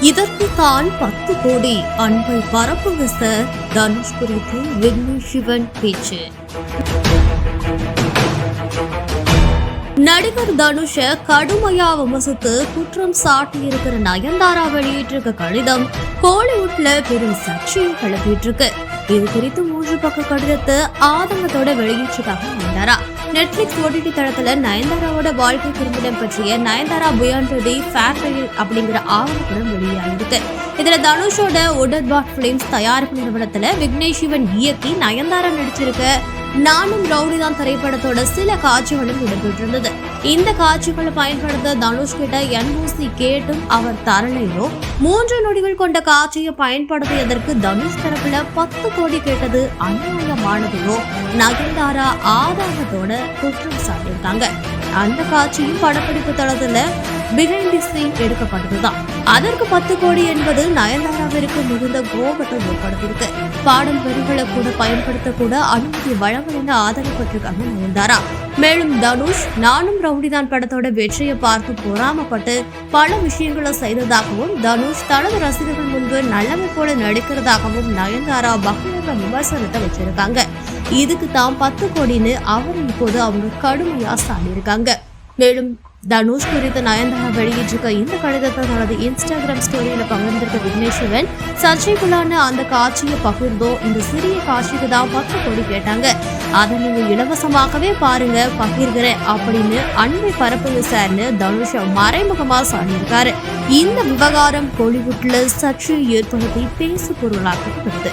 இதற்கு தான் பத்து கோடி அன்பை பரப்புங்க சார். தனுஷ் குறித்து விக்னேஷ் சிவன் பேச்சு. நடிகர் தனுஷ கடுமையா விமர்சித்து குற்றம் சாட்டியிருக்கிற நயன்தாரா வெளியிட்டிருக்க கடிதம் கோலிவுட்ல பெரும் சர்ச்சையை கிளப்பிட்டு இது குறித்து மூன்று பக்க கடிதத்தை ஆதங்கத்தோட வெளியிட்டிருக்காங்க நயன்தாரா. நெட்ஃபிளிக்ஸ் ஓடிடி தளத்துல நயன்தாராவோட வாழ்க்கை குறிப்பிடம் பற்றிய நயன்தாரா பியாண்ட் தி அப்படிங்கிற ஆவணப்படம் வெளியாகிருக்கு இதுல தனுஷோட உடன்பாட் பிலிம்ஸ் தயாரிப்பு நிறுவனத்துல விக்னேஷ் சிவன் இயக்கி நயன்தாரா நடிச்சிருக்க நானும் ரவுடிதான் திரைப்படத்தோட சில காட்சிகளும் இடம்பெற்றிருந்தது. இந்த காட்சிகளை பயன்படுத்த தனுஷ் கிட்ட என்ஓசி கேட்டும் அவர் தரலையோ? மூன்று நொடிகள் கொண்ட காட்சியை பயன்படுத்தியதற்கு தனுஷ் தரப்புல பத்து கோடி கேட்டது அநியாயமானதையோ நகர்ந்தாரா ஆதாரத்தோட குற்றம் சாட்டியிருக்காங்க. அந்த காட்சியும் படப்பிடிப்பு தளத்துல பிஹைண்ட் தி சீன் எடுக்கப்பட்டதுதான் அதற்கு பத்து கோடி என்பது நயன்தாராவிற்கு மிகுந்த கோபத்தை ஏற்படுத்தியிருக்கு. பாடல் வரிகளை கூட பயன்படுத்த கூட அனுமதி வழங்கலன்னு ஆதரப்பட்டிருக்காங்க நயன்தாரா. மேலும் தனுஷ் நானும் ரவுடிதான் படத்தோட வெற்றியை பார்த்து பொறாமப்பட்டு பல விஷயங்களை செய்ததாகவும் தனுஷ் தனது ரசிகர்கள் முன்பு நல்லவை போல நடிக்கிறதாகவும் நயன்தாரா பகிரங்க விமர்சனத்தை வச்சிருக்காங்க. இதுக்கு தான் பத்து கோடின்னு அவர் இப்போது அவங்க கடுமையா சாடியிருக்காங்க. மேலும் தனுஷ் குறித்து நயன்தாரா வெளியிட்டிருக்க இந்த கடிதத்தை தனது இன்ஸ்டாகிராம் ஸ்டோரியில பகிர்ந்திருக்க விக்னேஸ்வரன் சர்ச்சைக்குள்ளான அந்த காட்சியை பகிர்ந்தோ இந்த சிறிய காட்சிக்கு தான் பத்து கோடி கேட்டாங்க. அதை நீங்க இலவசமாகவே பாருங்க பகிர்கிறேன் அப்படின்னு அன்பை பரப்புங்க சார்னு தனுஷ் மறைமுகமா சொல்லியிருக்காரு இந்த விவகாரம் கோலிவுட்ல சர்ச்சையை ஏற்படுத்தி பேசு பொருளாக்கப்பட்டது